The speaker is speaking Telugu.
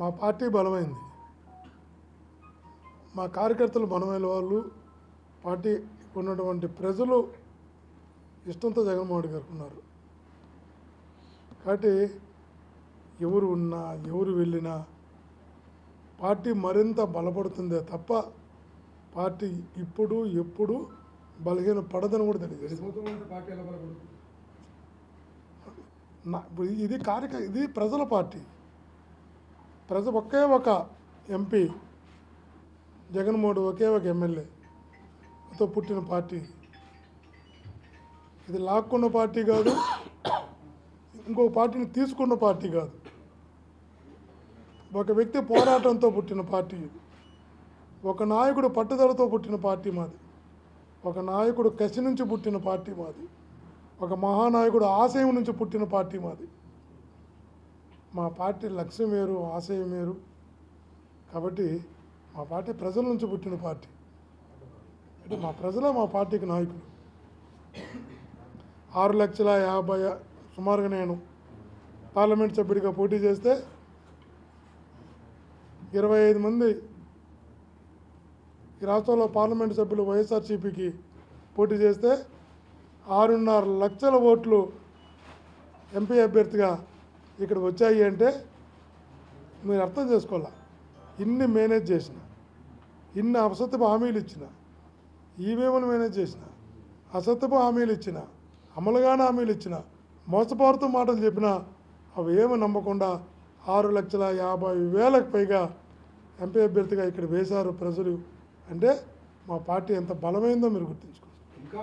మా పార్టీ బలమైంది. మా కార్యకర్తలు బలమైన వాళ్ళు పార్టీ ఉన్నటువంటి ప్రజలు ఇష్టంతో జగన్మోహన్ రెడ్డి గారికి ఉన్నారు. కాబట్టి ఎవరు ఉన్నా ఎవరు వెళ్ళినా పార్టీ మరింత బలపడుతుందే తప్ప పార్టీ ఇప్పుడు ఎప్పుడు బలహీన పడదని కూడా తెలియదు. ఇది కార్యక ఇది ప్రజల పార్టీ. ప్రజ ఒకే ఒక ఎంపీ జగన్మోహన్ ఒకే ఒక ఎమ్మెల్యేతో పుట్టిన పార్టీ. ఇది లాక్కున్న పార్టీ కాదు ఇంకో పార్టీని తీసుకున్న పార్టీ కాదు. ఒక వ్యక్తి పోరాటంతో పుట్టిన పార్టీ ఒక నాయకుడు పట్టుదలతో పుట్టిన పార్టీ మాది ఒక నాయకుడు కసి నుంచి పుట్టిన పార్టీ మాది ఒక మహానాయకుడు ఆశయం నుంచి పుట్టిన పార్టీ మాది. మా పార్టీ లక్ష్యం వేరు ఆశయం వేరు. కాబట్టి మా పార్టీ ప్రజల నుంచి పుట్టిన పార్టీ. అంటే మా ప్రజలే మా పార్టీకి నాయకులు. ఆరు లక్షల యాభై సుమారుగా నేను పార్లమెంట్ సభ్యుడిగా పోటీ చేస్తే ఇరవై ఐదు మంది ఈ రాష్ట్రంలో పార్లమెంట్ సభ్యులు వైఎస్ఆర్సీపీకి పోటీ చేస్తే ఆరున్నర లక్షల ఓట్లు ఎంపీ అభ్యర్థిగా ఇక్కడ వచ్చాయి అంటే మీరు అర్థం చేసుకోవాలా? ఇన్ని మేనేజ్ చేసిన ఇన్ని అసత్యపు హామీలు ఇచ్చిన ఈవేమని మేనేజ్ చేసిన అసత్యపు హామీలు ఇచ్చిన అమలుగానే హామీలు ఇచ్చిన మోసపారుతూ మాటలు చెప్పినా అవి ఏమి నమ్మకుండా ఆరు లక్షల యాభై వేలకు పైగా ఎంపీ అభ్యర్థిగా ఇక్కడ వేశారు ప్రజలు. అంటే మా పార్టీ ఎంత బలమైందో మీరు గుర్తుంచుకోండి. ఇంకా